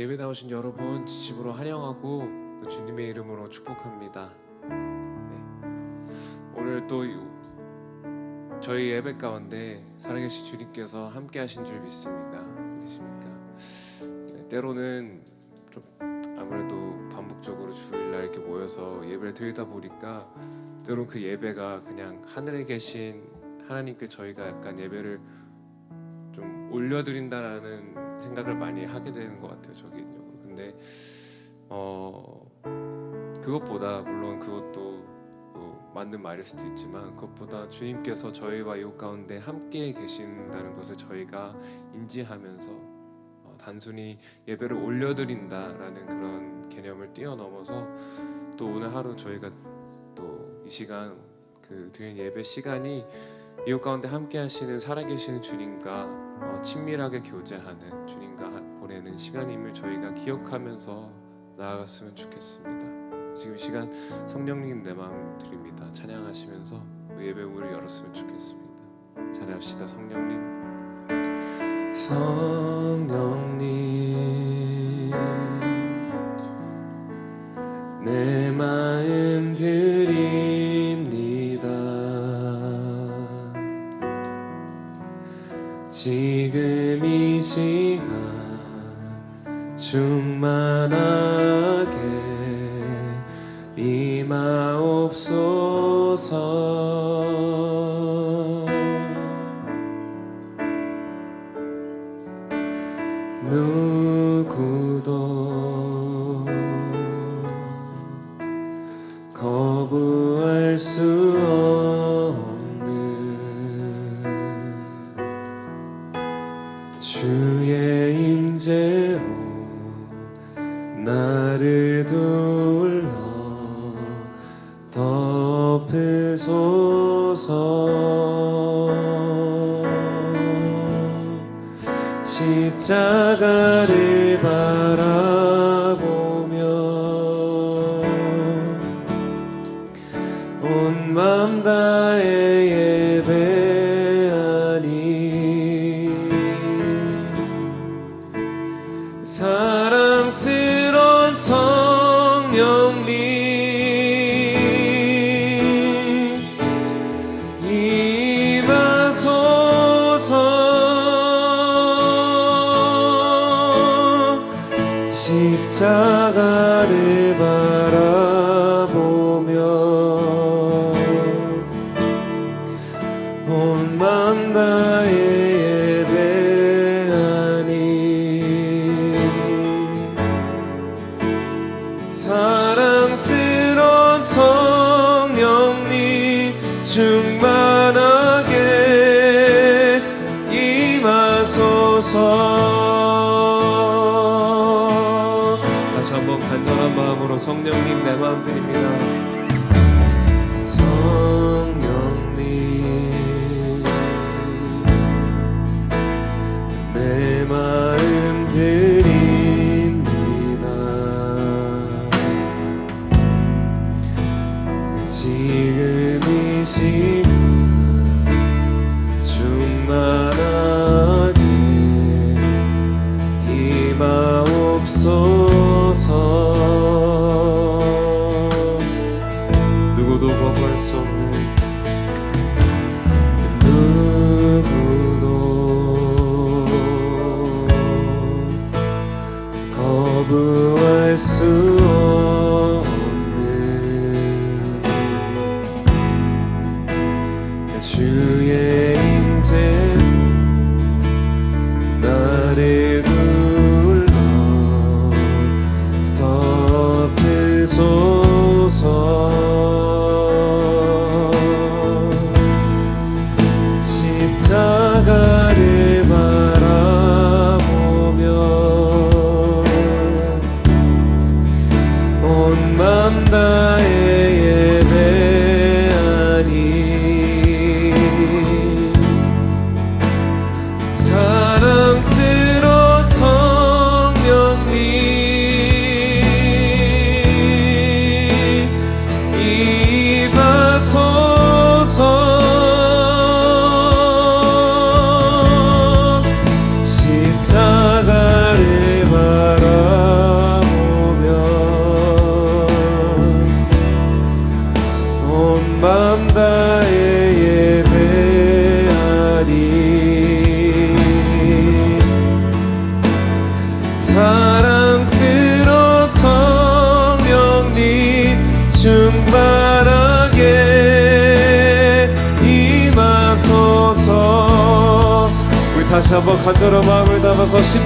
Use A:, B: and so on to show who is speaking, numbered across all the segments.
A: 예배 나오신 여러분 진심으로 환영하고 또 주님의 이름으로 축복합니다. 네. 오늘 또 이- 저희 예배 가운데 살아계신 주님께서 함께하신 줄 믿습니다. 믿으십니까? 네, 때로는 좀 아무래도 반복적으로 주일날 이렇게 모여서 예배를 드리다 보니까 때론 그 예배가 그냥 하늘에 계신 하나님께 저희가 약간 예배를 좀 올려드린다라는 생각을 많이 하게 되는 것 같아요. 저 개인적으로. 근데 어 그것보다 물론 그것도 또 맞는 말일 수도 있지만 그것보다 주님께서 저희와 이 가운데 함께 계신다는 것을 저희가 인지하면서 어, 단순히 예배를 올려드린다라는 그런 개념을 뛰어넘어서 또 오늘 하루 저희가 또 이 시간 그 드린 예배 시간이 이웃 가운데 함께 하시는 살아계시는 주님과 어, 친밀하게 교제하는 주님과 하- 보내는 시간임을 저희가 기억하면서 나아갔으면 좋겠습니다. 지금 이 시간 성령님 내 마음 드립니다. 찬양하시면서 그 예배 문을 열었으면 좋겠습니다. 찬양합시다 성령님. 성령님 내 마음 드 충만하게 임하옵소서 온맘 다해 임하소서 다시 한번 간절한 마음으로 성령님 내 마음 드립니다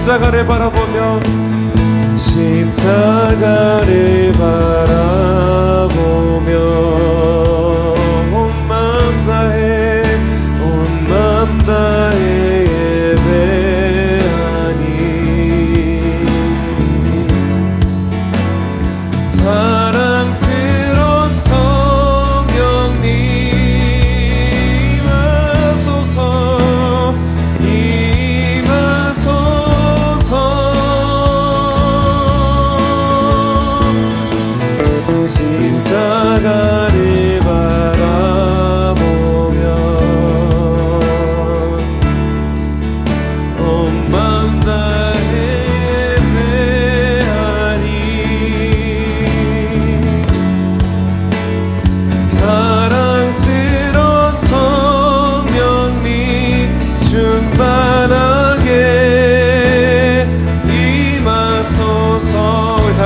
A: 담아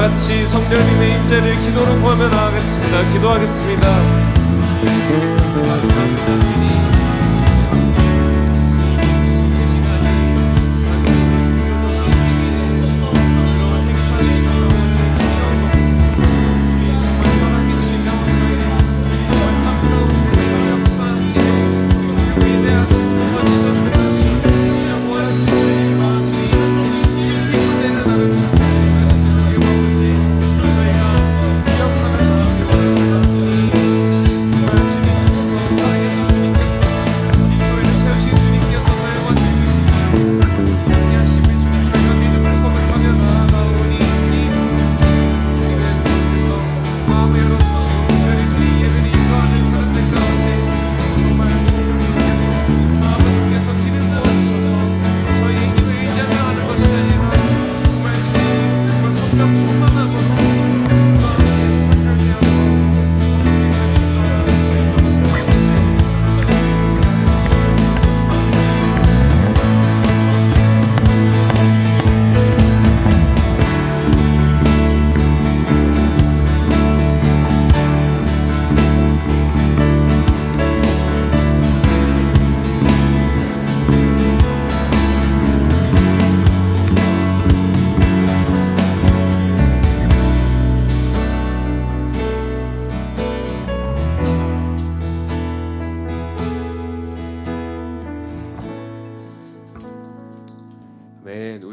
A: 같이 성령님의 임재를 기도로 구하며 나가겠습니다. 기도하겠습니다.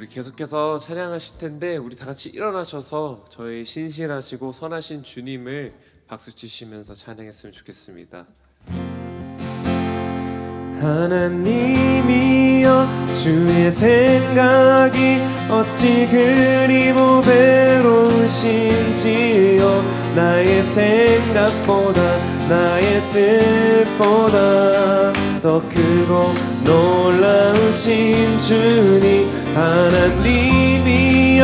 A: 우리 계속해서 찬양하실 텐데 우리 다 같이 일어나셔서 저희 신실하시고 선하신 주님을 박수 치시면서 찬양했으면 좋겠습니다.
B: 하나님이여 주의 생각이 어찌 그리 보배로우신지요 나의 생각보다 나의 뜻보다 더 크고 놀라우신 주님 하나님이여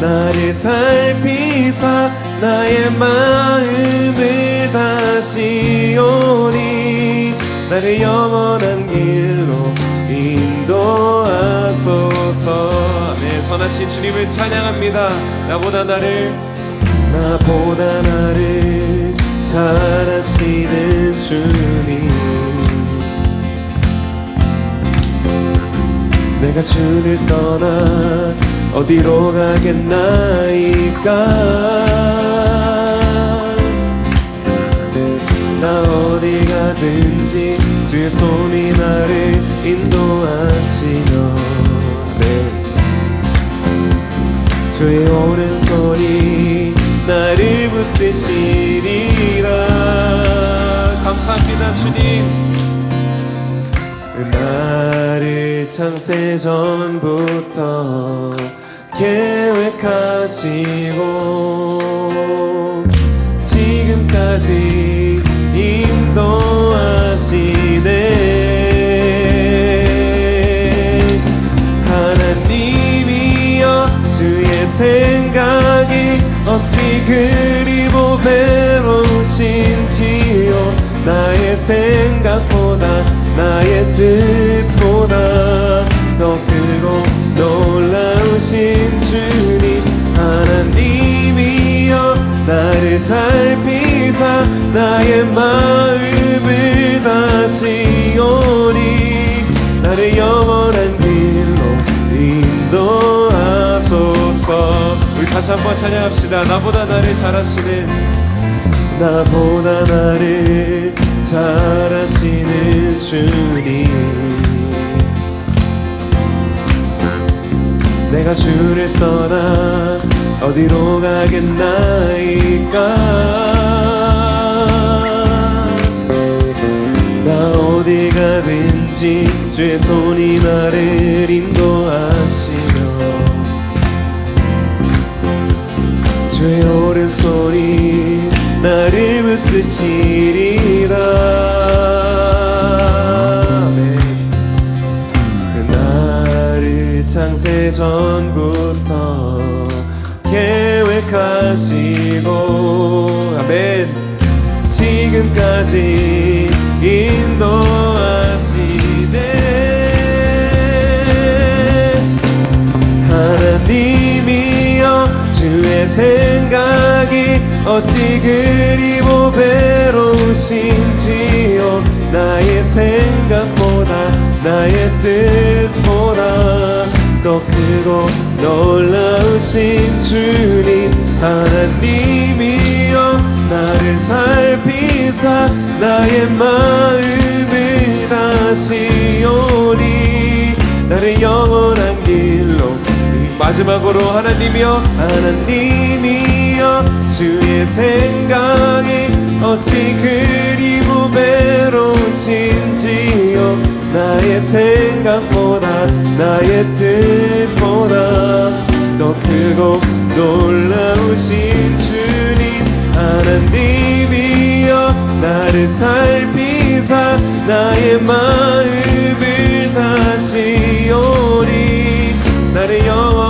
B: 나를 살피사 나의 마음을 다시 오니 나를 영원한 길로 인도하소서
A: 네, 선하신 주님을 찬양합니다. 나보다 나를
B: 나보다 나를 잘 아시는 주님 내가 주를 떠나 어디로 가겠나이까 나 어디 가든지 주의 손이 나를 인도하시며 네. 주의 오른손이 나를 붙드시리라
A: 감사합니다, 주님.
B: 창세 전부터 계획하시고 지금까지 인도하시네. 하나님이여 주의 생각이 어찌 그리 보배로우신지요? 나의 생각보다 나의 뜻보다 더 크고 놀라우신 주님 하나님이여 나를 살피사 나의 마음을 다시 오니 나를 영원한 길로 인도하소서.
A: 우리 다시 한번 찬양합시다. 나보다 나를 잘하시는
B: 나보다 나를 잘하시는 주님. 내가 주를 떠나 어디로 가겠나이까? 나 어디 가든지 주의 손이 나를 인도하시며 주의 오른손이 나를 붙드시리라 창세 전부터 계획하시고 아멘. 지금까지 인도하시네. 하나님이여 주의 생각이 어찌 그리 보배로우신지요. 나의 생각보다 나의 뜻보다 더 크고 놀라우신 주님 하나님이여 나를 살피사 나의 마음을 다시 오니. 나를 영원한 길로
A: 마지막으로 하나님이여
B: 하나님이여 주의 생각이 어찌 그리 무배로우신지요. 나의 생 각보다 나의 뜻보다 더 크고 놀라우신 주님. 하나님이여 나를 살피사 나의 마음을 다시 오니 나를 영원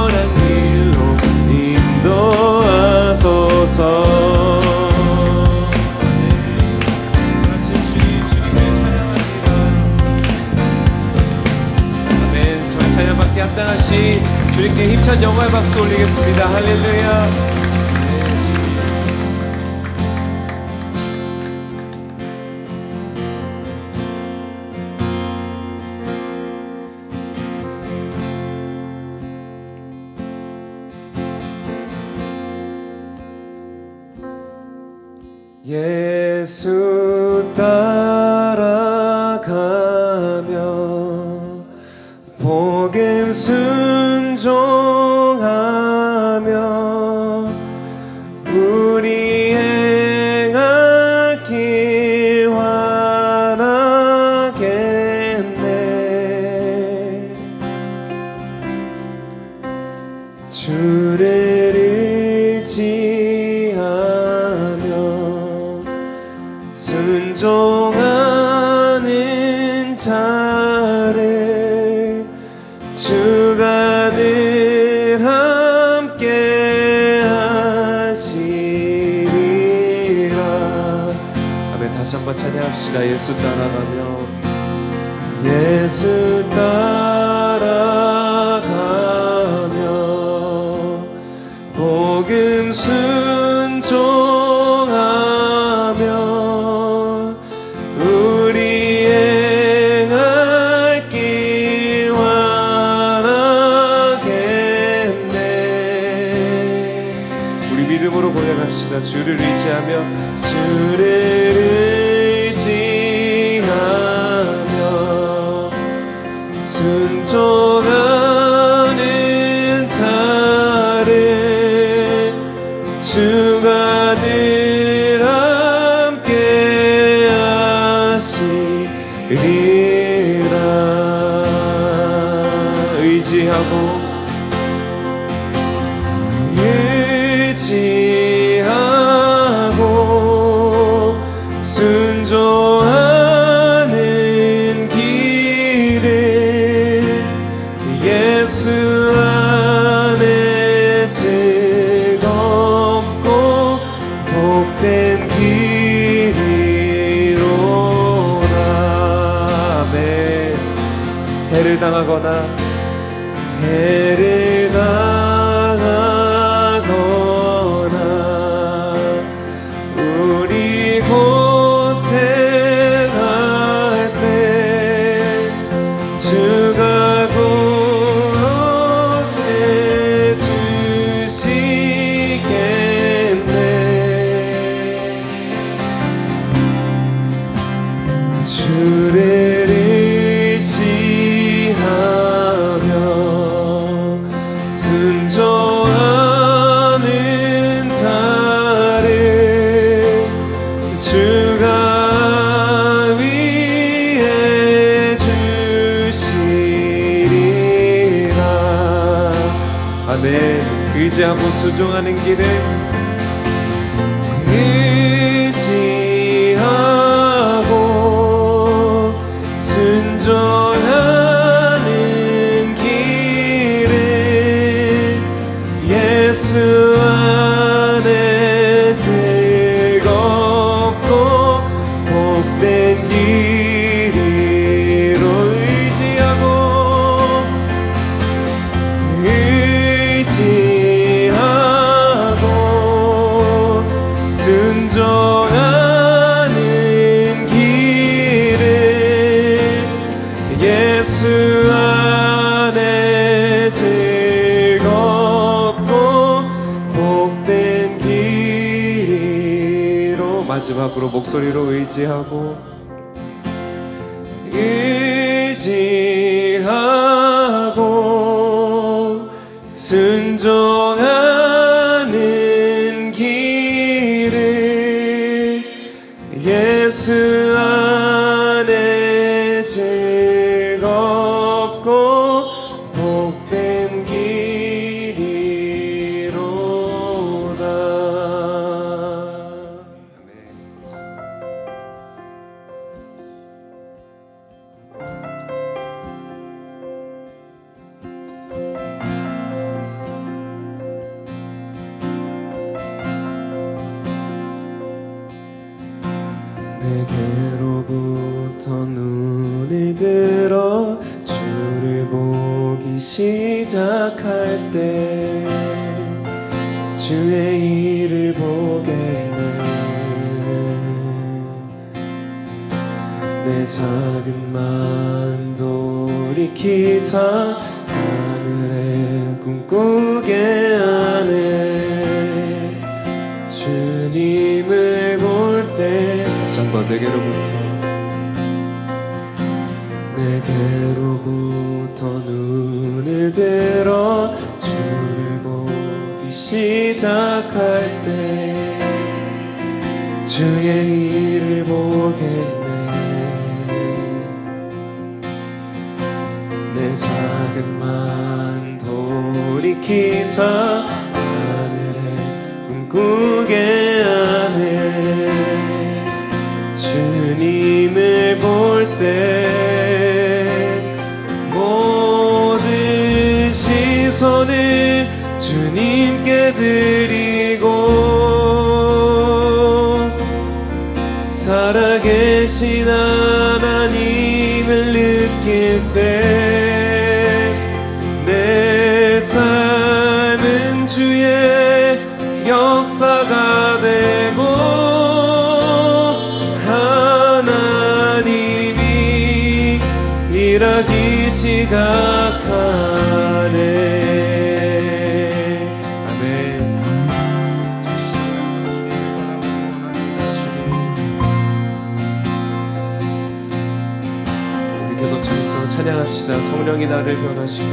A: 합당하신 주님께 힘찬 영광의 박수 올리겠습니다. 할렐루야.
B: 예수
A: 찬양합시다. 예수 따라가며.
B: 예수 따라가며. 복음 순종하며 우리 행할 길 환하겠네. 우리 믿음으로 고백합시다. 주를 의지하며 주 순종하는 길을 예수 내 작은 마음 돌이키사 하늘에 꿈꾸게 하네. 주님을 볼때 한번 내게로부터 내게로부터 눈을 들어 주를 보기 시작할 때 주의 일을 보겠 돌이키사 하늘에 꿈꾸게 하네 주님을 볼 때 모든 시선을 주님께 드리 시작하네. 아멘. 우리 계속 찬송 찬양합시다. 성령이 나를 변화시켜.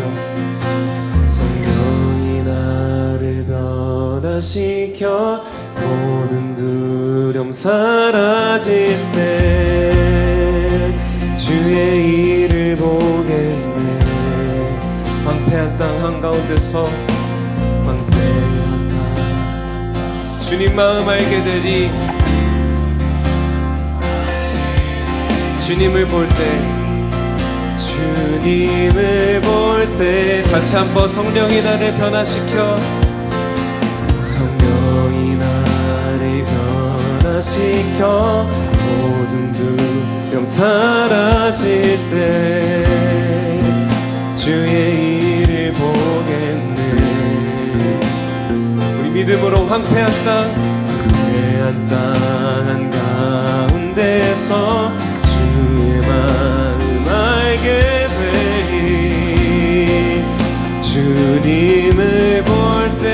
B: 성령이 나를 변화시켜. 모든 두려움 사라질 때 주의 일을 보겠네 황폐한 땅 한가운데서 황폐한 땅 주님 마음 알게 되리. 주님을 볼 때 주님을 볼 때 다시 한번 성령이 나를 변화시켜 성령이 나를 변화시켜 모든 두려움 사라질 때 주의 보겠네. 우리 믿음으로 황폐한 땅 황폐한 땅 한가운데서 주의 마음 알게 되리. 주님을 볼 때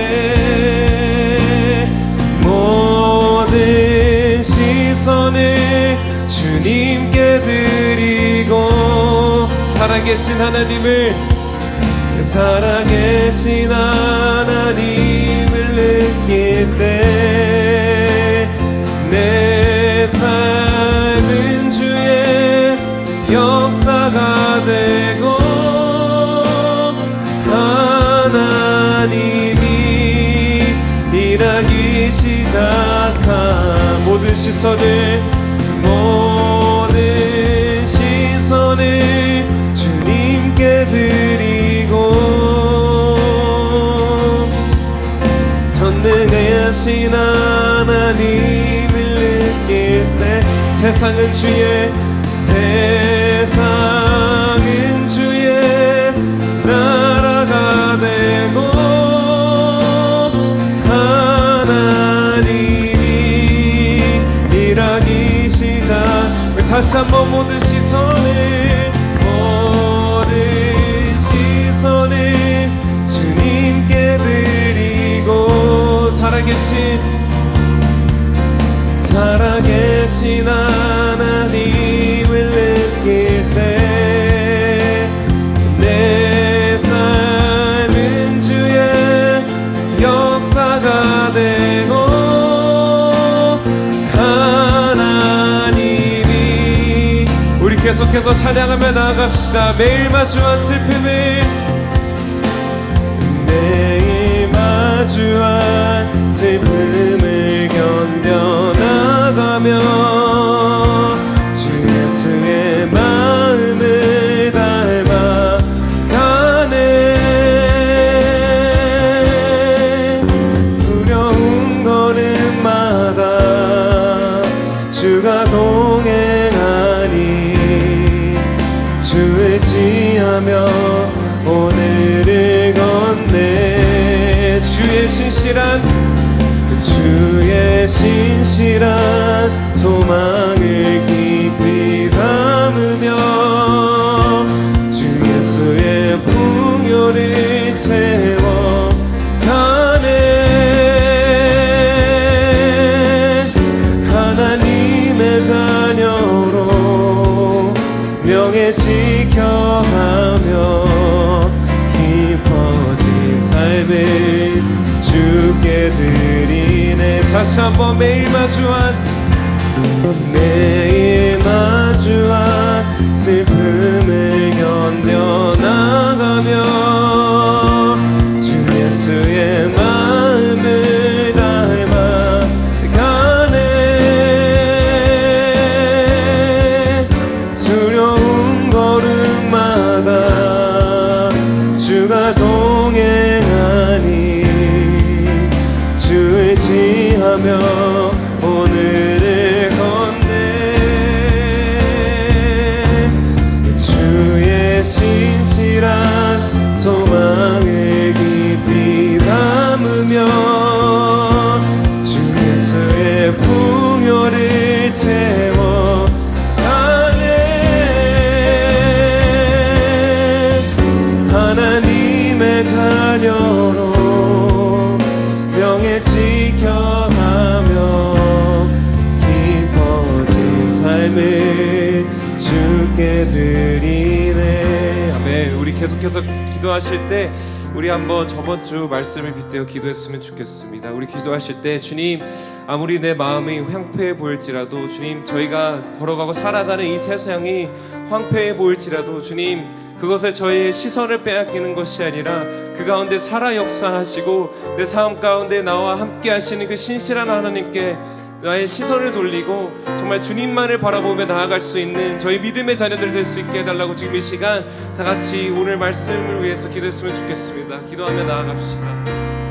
B: 모든 시선을 주님께 드리고 살아계신 하나님을 살아계신 하나님을 느낄 때 내 삶은 주의 역사가 되고 하나님이 일하기 시작한 모든 시선을 세상은 주의 세상은 주의 나라가 되고 하나님이 일하기 시작. 우리 다시 한번 모든 시선을 모든 시선을 주님께 드리고 살아계신 살아 계신 하나님을 느낄 때 내 삶은 주의 역사가 되고 하나님이 우리 계속해서 찬양하며 나아갑시다. 매일 마주한 슬픔을 매일 마주한 슬픔을 견뎌 나가며 오늘을 건네 주의 신실한 그 주의 신실한 소망을 다시 한번 매일 마주한 매일 마주한 계속해서 기도하실 때 우리 한번 저번 주 말씀을 빗대어 기도했으면 좋겠습니다. 우리 기도하실 때 주님 아무리 내 마음이 황폐해 보일지라도 주님 저희가 걸어가고 살아가는 이 세상이 황폐해 보일지라도 주님 그것에 저희의 시선을 빼앗기는 것이 아니라 그 가운데 살아 역사하시고 내 삶 가운데 나와 함께 하시는 그 신실한 하나님께 나의 시선을 돌리고 정말 주님만을 바라보며 나아갈 수 있는 저희 믿음의 자녀들 될 수 있게 해달라고 지금 이 시간 다 같이 오늘 말씀을 위해서 기도했으면 좋겠습니다. 기도하며 나아갑시다.